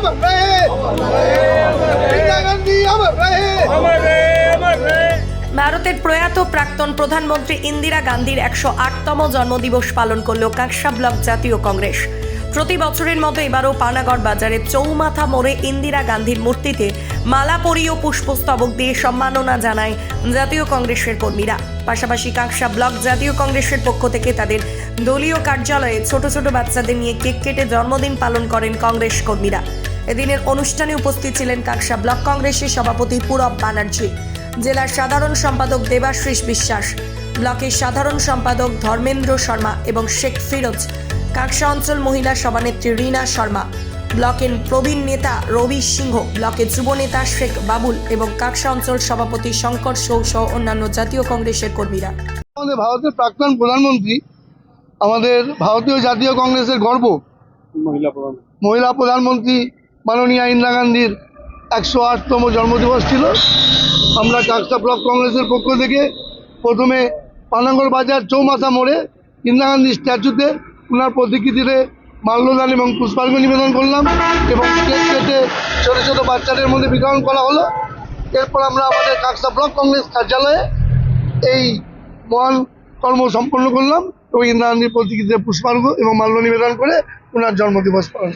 अमर रहे इंदिरा गांधी अमर रहे ভারতের প্রয়াত প্রাক্তন প্রধানমন্ত্রী ইন্দিরা গান্ধীর একশো আটতম জন্মদিবস পালন করল কাকসা ব্লক জাতীয় কংগ্রেস প্রতি বছরের মতো এবারও পানাগড় বাজারে চৌমাথা মোড়ে ইন্দিরা গান্ধীর মূর্তিতে মালা পরিয়ে ও পুষ্পস্তবক দিয়ে সম্মাননা জানায় জাতীয় কংগ্রেসের কর্মীরা পাশাপাশি কাকসা ব্লক জাতীয় কংগ্রেসের পক্ষ থেকে তাদের দলীয় কার্যালয়ে ছোট ছোট বাচ্চাদের নিয়ে কেক কেটে জন্মদিন পালন করেন কংগ্রেস কর্মীরা এদিনের অনুষ্ঠানে উপস্থিত ছিলেন কাকসা ব্লক কংগ্রেসের সভাপতি পূরব ব্যানার্জি জেলার সাধারণ সম্পাদক দেবাশ্রীষ বিশ্বাস ব্লকের সাধারণ সম্পাদক ধর্মেন্দ্র শর্মা এবং শেখ ফিরোজ কাকসা অঞ্চল মহিলা সভানেত্রী রীনা শর্মা ব্লকের প্রবীণ নেতা রবি সিংহ ব্লকের যুব নেতা শেখ বাবুল এবং কাকসা অঞ্চল সভাপতি শঙ্কর সৌ সহ অন্যান্য জাতীয় কংগ্রেসের কর্মীরা। আমাদের ভারতের প্রাক্তন প্রধানমন্ত্রী আমাদের ভারতীয় জাতীয় কংগ্রেসের গর্ব মহিলা প্রধানমন্ত্রী মাননীয়া ইন্দিরা গান্ধীর একশো আটতম জন্মদিবস ছিল আমরা কাকসা ব্লক কংগ্রেসের পক্ষ থেকে প্রথমে পানাগড় বাজার চৌমাথা মোড়ে ইন্দিরা গান্ধী স্ট্যাচুতে ওনার প্রতিকৃতিতে মাল্যদান এবং পুষ্পার্ঘ্য নিবেদন করলাম এবং কেক কেটে ছোটো ছোটো বাচ্চাদের মধ্যে বিতরণ করা হলো এরপর আমরা আমাদের কাকসা ব্লক কংগ্রেস কার্যালয়ে এই মহান কর্ম সম্পন্ন করলাম এবং ইন্দিরা গান্ধীর প্রতিকৃতিতে পুষ্পার্ঘ্য এবং মাল্য নিবেদন করে ওনার জন্মদিবস পালন।